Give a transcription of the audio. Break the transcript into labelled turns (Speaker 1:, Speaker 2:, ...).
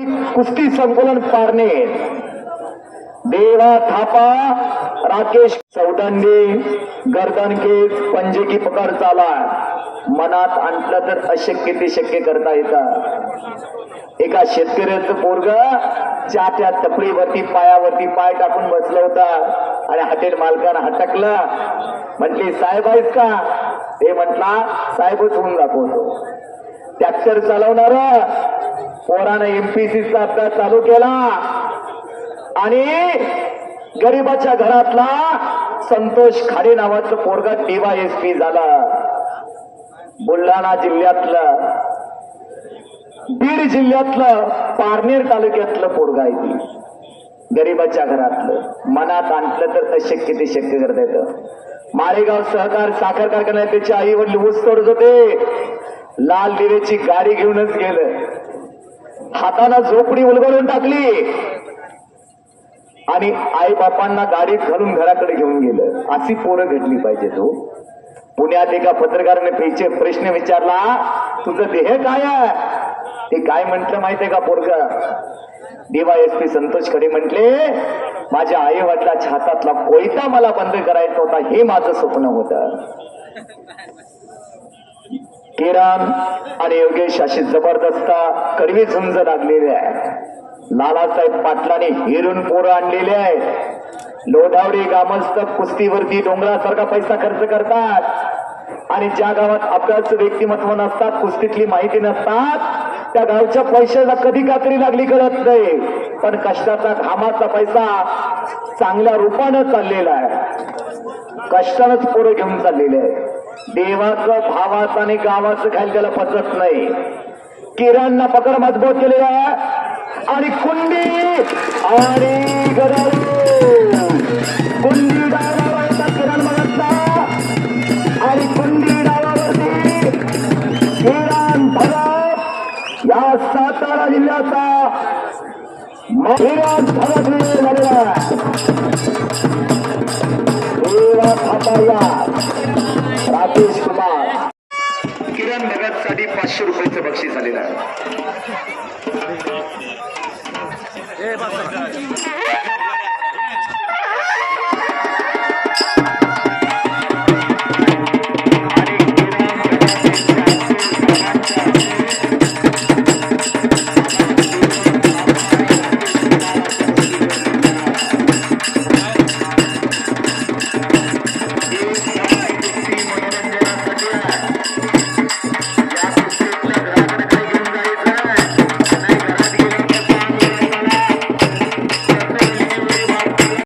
Speaker 1: कुस्ती संकुलन पारणे देवा थापा राकेश चौदंडे गर्दन केस पंजे की पकड चाला. मनात आणलं तर अशक्य ते शक्य करता येतात एका शेतकऱ्याचं पोरग चाट्या टपरीवरती पायावरती पाय टाकून बसला होता आणि हॉटेल मालकानं हटकलं. म्हटले साहेब आहेस का? ते म्हटला साहेबच होऊन दाखवतो. ट्रॅक्टर चालवणार पोरानं एमपीसीचा अभ्यास चालू केला. आणि गरीबाच्या घरातला संतोष खाडे नावाचं पोरगा डीवायएसपी झाला. बुलढाणा जिल्ह्यातलं बीड जिल्ह्यातलं पारनेर तालुक्यातलं पोरगा आहे ती. गरीबाच्या घरातलं. मनात आणलं तर अशक्य ते शक्य करता येतं. माळेगाव सहकार साखर कारखान्यात त्याचे आई वडील ऊस तोडत होते. लाल दिवेची गाडी घेऊनच गेलं. हातानं झोपडी उलगडून टाकली. आणि आई बापांना गाडीत घालून घराकडे घेऊन गेलं. अशी पोरं घडली पाहिजे तो. पुण्यात एका पत्रकाराने पेचे प्रश्न विचारला तुझं देह काय आहे? ते काय म्हंटल माहितीये का पोरग? डीवाय एस पी संतोष खडे म्हंटले माझ्या आई वडिलाच्या हातातला कोयता मला बंद करायचा होता हे माझं स्वप्न होतं. किरण आणि योगेश अशी जबरदस्त कडवी झुंज लागलेली आहे. लालासाहेब पाटलाने हिरून पोरं आणलेले आहे लोधावडी गामस्थ कुस्तीवरती डोंगरासारखा पैसा खर्च करतात. आणि ज्या गावात अभ्यास व्यक्तिमत्व नसतात कुस्तीतली माहिती नसतात त्या गावच्या पैशाला कधी कातरी लागली कळत नाही. पण कष्टाचा घामाचा पैसा चांगल्या रूपानं चाललेला आहे. कष्टानंच पोरं घेऊन चाललेले आहे देवाचं भावाचं आणि गावाचं खायला त्याला पचत नाही. किरणना पकड मजबूत केलेला आणि कुंडी! आणि कुंडी डावावर किरण बघतला आणि कुंडी डावावरती किरण भगत या सातारा जिल्ह्याचा किरण भगत विजय झालेला कुमार किरण भगत साठी पाचशे रुपयाचं बक्षीस झालेलं आहे.